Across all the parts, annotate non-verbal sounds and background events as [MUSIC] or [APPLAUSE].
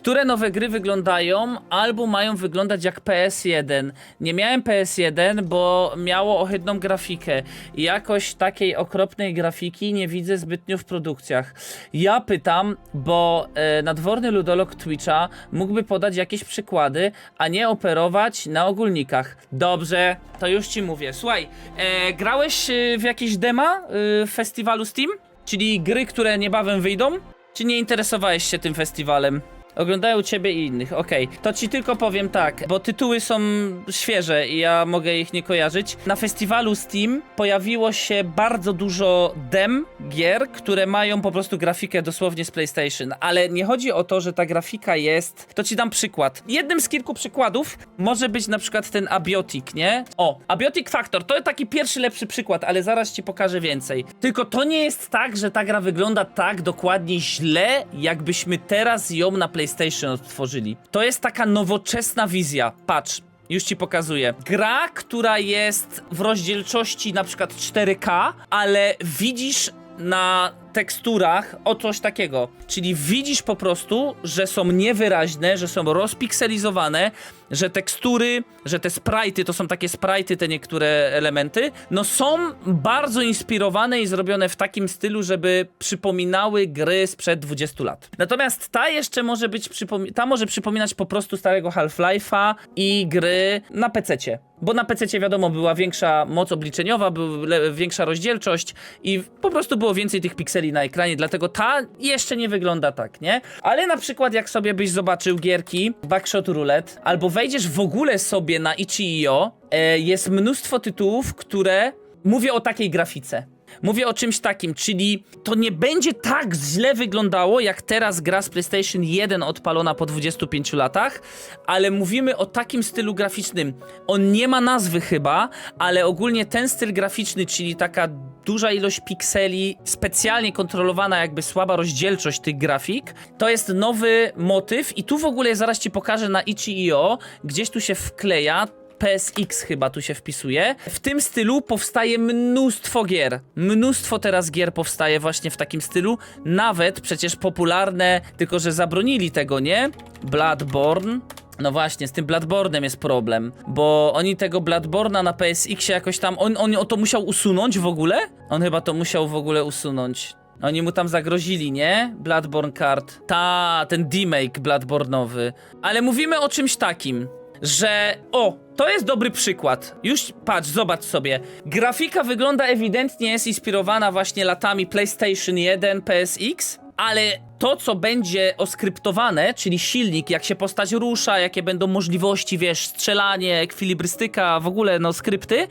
które nowe gry wyglądają albo mają wyglądać jak PS1. Nie miałem PS1, bo miało ohydną grafikę. Jakoś takiej okropnej grafiki nie widzę zbytnio w produkcjach. Ja pytam, bo e, nadworny ludolog Twitcha mógłby podać jakieś przykłady, a nie operować na ogólnikach. Dobrze, to już ci mówię. Słuchaj, e, grałeś e, w jakieś dema e, festiwalu Steam? Czyli gry, które niebawem wyjdą? Czy nie interesowałeś się tym festiwalem? Oglądają ciebie i innych, okej. To ci tylko powiem tak, bo tytuły są świeże i ja mogę ich nie kojarzyć. Na festiwalu Steam pojawiło się bardzo dużo dem gier, które mają po prostu grafikę dosłownie z PlayStation, ale nie chodzi o to, że ta grafika jest... To ci dam przykład. Jednym z kilku przykładów może być na przykład ten Abiotic, nie? O, Abiotic Factor, to taki pierwszy lepszy przykład, ale zaraz ci pokażę więcej. Tylko to nie jest tak, że ta gra wygląda tak dokładnie źle, jakbyśmy teraz ją na PlayStation odtworzyli. To jest taka nowoczesna wizja. Patrz, już ci pokazuję. Gra, która jest w rozdzielczości na przykład 4K, ale widzisz na teksturach o coś takiego. Czyli widzisz po prostu, że są niewyraźne, że są rozpikselizowane, że tekstury, że te sprite'y, to są takie sprite'y, te niektóre elementy, no są bardzo inspirowane i zrobione w takim stylu, żeby przypominały gry sprzed 20 lat. Natomiast ta jeszcze może być, ta może przypominać po prostu starego Half-Life'a i gry na PC-cie. Bo na PC wiadomo, była większa moc obliczeniowa, była większa rozdzielczość i po prostu było więcej tych pikseli na ekranie, dlatego ta jeszcze nie wygląda tak, nie? Ale na przykład jak sobie byś zobaczył gierki Backshot Roulette, albo wejdziesz w ogóle sobie na itch.io, e, jest mnóstwo tytułów, które mówię o takiej grafice. Mówię o czymś takim, czyli to nie będzie tak źle wyglądało, jak teraz gra z PlayStation 1 odpalona po 25 latach, ale mówimy o takim stylu graficznym. On nie ma nazwy chyba, ale ogólnie ten styl graficzny, czyli taka duża ilość pikseli, specjalnie kontrolowana jakby słaba rozdzielczość tych grafik, to jest nowy motyw i tu w ogóle zaraz ci pokażę na itch.io, gdzieś tu się wkleja, PSX chyba tu się wpisuje. W tym stylu powstaje mnóstwo gier. Mnóstwo teraz gier powstaje właśnie w takim stylu. Nawet przecież popularne, tylko że zabronili tego, nie? Bloodborne. No właśnie, z tym Bloodborne'em jest problem, bo oni tego Bloodborne'a na PSX jakoś tam, on, on o to musiał usunąć w ogóle? On chyba to musiał w ogóle usunąć. Oni mu tam zagrozili, nie? Bloodborne card. Ta, ten demake Bloodborne'owy. Ale mówimy o czymś takim, że o, to jest dobry przykład. Już patrz, zobacz sobie. Grafika wygląda ewidentnie jest inspirowana właśnie latami PlayStation 1, PSX, ale to, co będzie oskryptowane, czyli silnik, jak się postać rusza, jakie będą możliwości, wiesz, strzelanie, ekwilibrystyka, w ogóle, no, skrypty,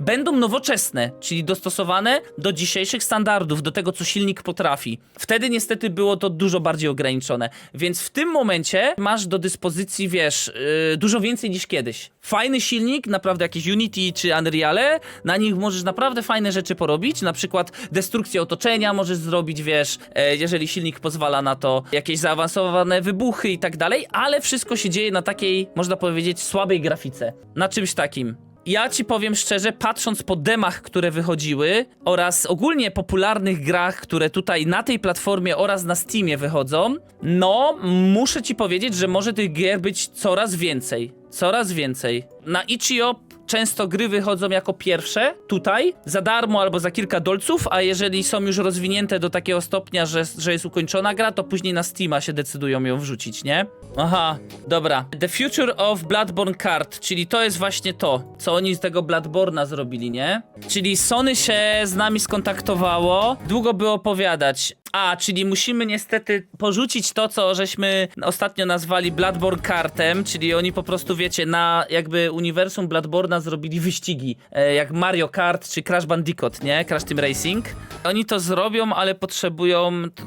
będą nowoczesne, czyli dostosowane do dzisiejszych standardów, do tego, co silnik potrafi. Wtedy niestety było to dużo bardziej ograniczone, więc w tym momencie masz do dyspozycji, wiesz, yy, dużo więcej niż kiedyś. Fajny silnik, naprawdę jakieś Unity czy Unreale, na nich możesz naprawdę fajne rzeczy porobić, na przykład destrukcję otoczenia możesz zrobić, wiesz, e, jeżeli silnik pozwala na to, jakieś zaawansowane wybuchy i tak dalej, ale wszystko się dzieje na takiej, można powiedzieć, słabej grafice. Na czymś takim. Ja ci powiem szczerze, patrząc po demach, które wychodziły oraz ogólnie popularnych grach, które tutaj na tej platformie oraz na Steamie wychodzą, no muszę ci powiedzieć, że może tych gier być coraz więcej. Coraz więcej. Na itch.io często gry wychodzą jako pierwsze tutaj, za darmo albo za kilka dolców, a jeżeli są już rozwinięte do takiego stopnia, że, że jest ukończona gra, to później na Steama się decydują ją wrzucić, nie? Aha, dobra. The Future of Bloodborne Card, czyli to jest właśnie to, co oni z tego Bloodborna zrobili, nie? Czyli Sony się z nami skontaktowało, długo by opowiadać. A, czyli musimy niestety porzucić to, co żeśmy ostatnio nazwali Bloodborne Kartem, czyli oni po prostu, wiecie, na jakby uniwersum Bloodborna zrobili wyścigi, e, jak Mario Kart czy Crash Bandicoot, nie? Crash Team Racing. Oni to zrobią, ale potrzebują, t-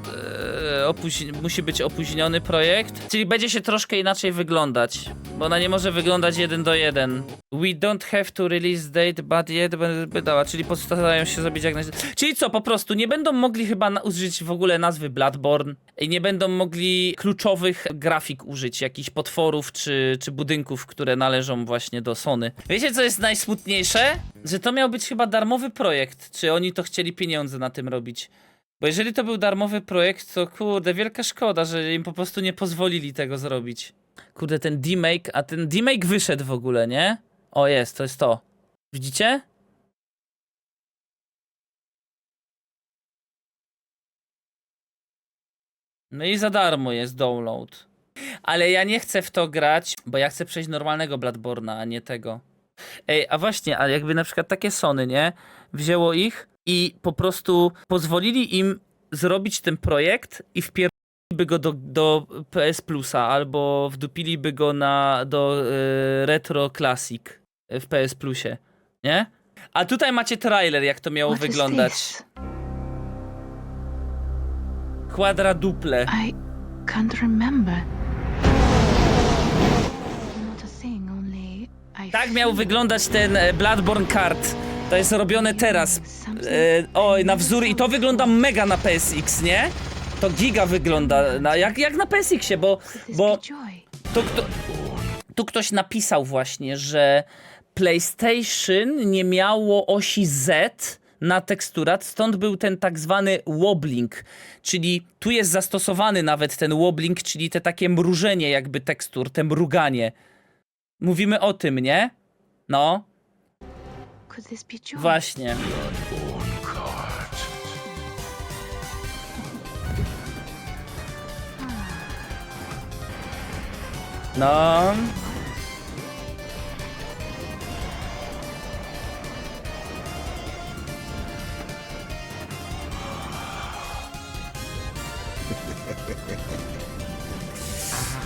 musi być opóźniony projekt, czyli będzie się troszkę inaczej wyglądać, bo ona nie może wyglądać jeden do jeden. We don't have to release date, but yet będę dała, czyli postarają się zrobić jak najszybciej. Czyli co, po prostu nie będą mogli chyba na- użyć w ogóle nazwy Bloodborne i nie będą mogli kluczowych grafik użyć, jakichś potworów czy, czy budynków, które należą właśnie do Sony. Wiecie, co jest najsmutniejsze? Że to miał być chyba darmowy projekt. Czy oni to chcieli pieniądze na tym robić? Bo jeżeli to był darmowy projekt, to kurde, wielka szkoda, że im po prostu nie pozwolili tego zrobić. Kurde, ten demake, a ten demake wyszedł w ogóle, nie? O, jest, to jest to. Widzicie? No i za darmo jest download. Ale ja nie chcę w to grać, bo ja chcę przejść normalnego Bloodborne'a, a nie tego. Ej, a właśnie, a jakby na przykład takie Sony, nie? Wzięło ich i po prostu pozwolili im zrobić ten projekt i wpierdoliby go do, do PS Plusa albo wdupiliby go na, do y, Retro Classic w PS Plusie, nie? A tutaj macie trailer, jak to miało What wyglądać. this? Quadraduple. I can't remember. Not a thing, only I Tak miał feel wyglądać ten e, Bloodborne Card. To jest robione teraz. E, oj, na wzór i to wygląda mega na PSX, nie? To giga wygląda, na, jak, jak na PSX-ie, bo, bo tu, kto, tu ktoś napisał właśnie, że PlayStation nie miało osi Z na teksturat, stąd był ten tak zwany wobbling, czyli tu jest zastosowany nawet ten wobbling, czyli te takie mrużenie jakby tekstur, te mruganie. Mówimy o tym, nie? No, Could this be joy? właśnie. No.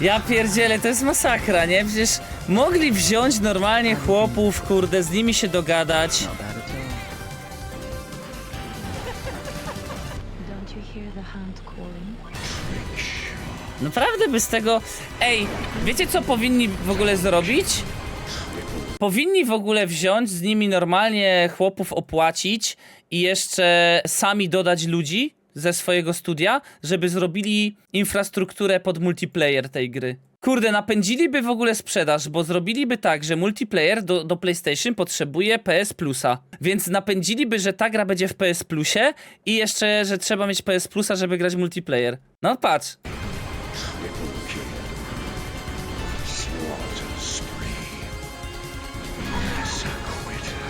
Ja pierdzielę, to jest masakra, nie? Przecież mogli wziąć normalnie chłopów, kurde, z nimi się dogadać. Don't you hear the calling? Naprawdę by z tego. Ej, wiecie co powinni w ogóle zrobić? Powinni w ogóle wziąć z nimi normalnie chłopów opłacić i jeszcze sami dodać ludzi ze swojego studia, żeby zrobili infrastrukturę pod multiplayer tej gry. Kurde, napędziliby w ogóle sprzedaż, bo zrobiliby tak, że multiplayer do, do PlayStation potrzebuje PS Plusa. Więc napędziliby, że ta gra będzie w PS Plusie i jeszcze, że trzeba mieć PS Plusa, żeby grać multiplayer. No patrz.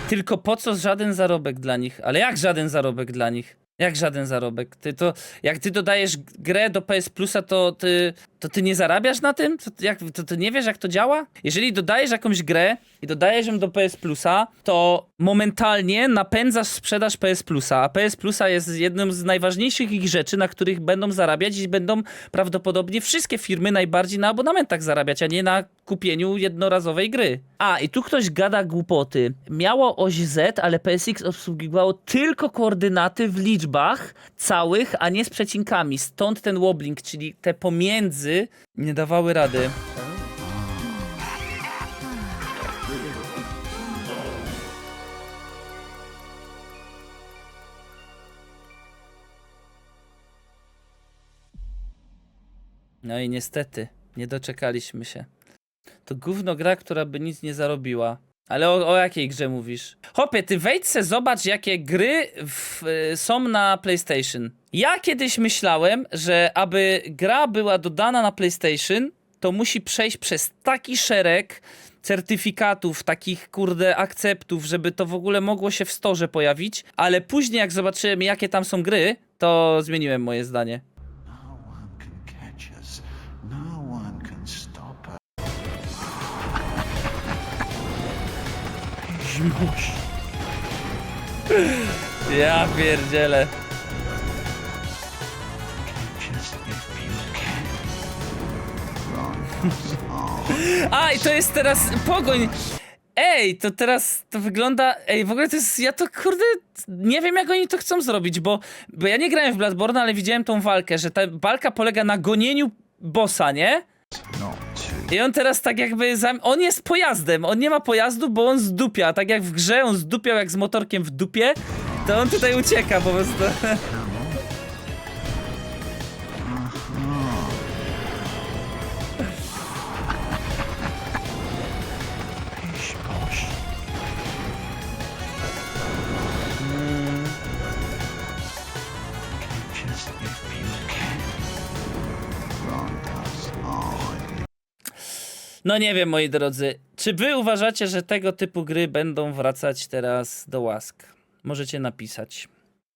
Tylko po co żaden zarobek dla nich? Ale jak żaden zarobek dla nich? Jak żaden zarobek? Ty to, jak ty dodajesz grę do PS Plusa, to ty, to ty nie zarabiasz na tym? To, jak, to ty nie wiesz, jak to działa? Jeżeli dodajesz jakąś grę i dodajesz ją do PS Plusa, to momentalnie napędzasz sprzedaż PS Plusa, a PS Plusa jest jedną z najważniejszych ich rzeczy, na których będą zarabiać i będą prawdopodobnie wszystkie firmy najbardziej na abonamentach zarabiać, a nie na kupieniu jednorazowej gry. A, i tu ktoś gada głupoty. Miało oś Z, ale PSX obsługiwało tylko koordynaty w liczbach całych, a nie z przecinkami. Stąd ten wobbling, czyli te pomiędzy nie dawały rady. No i niestety, nie doczekaliśmy się. To gówno gra, która by nic nie zarobiła. Ale o, o jakiej grze mówisz? Hopie, ty wejdź se, zobacz jakie gry w, y, są na PlayStation. Ja kiedyś myślałem, że aby gra była dodana na PlayStation, to musi przejść przez taki szereg certyfikatów, takich kurde akceptów, żeby to w ogóle mogło się w storze pojawić, ale później jak zobaczyłem jakie tam są gry, to zmieniłem moje zdanie. Ja pierdzielę. A, i to jest teraz pogoń. Ej, to teraz to wygląda. Ej, w ogóle to jest. Ja to kurde. Nie wiem, jak oni to chcą zrobić, bo, bo ja nie grałem w Bloodborne, ale widziałem tą walkę, że ta walka polega na gonieniu bossa, nie? Too. I on teraz tak jakby. Zam... On jest pojazdem, on nie ma pojazdu, bo on zdupia. Tak jak w grze on zdupiał jak z motorkiem w dupie, to on tutaj ucieka po prostu. [LAUGHS] No nie wiem, moi drodzy. Czy wy uważacie, że tego typu gry będą wracać teraz do łask? Możecie napisać.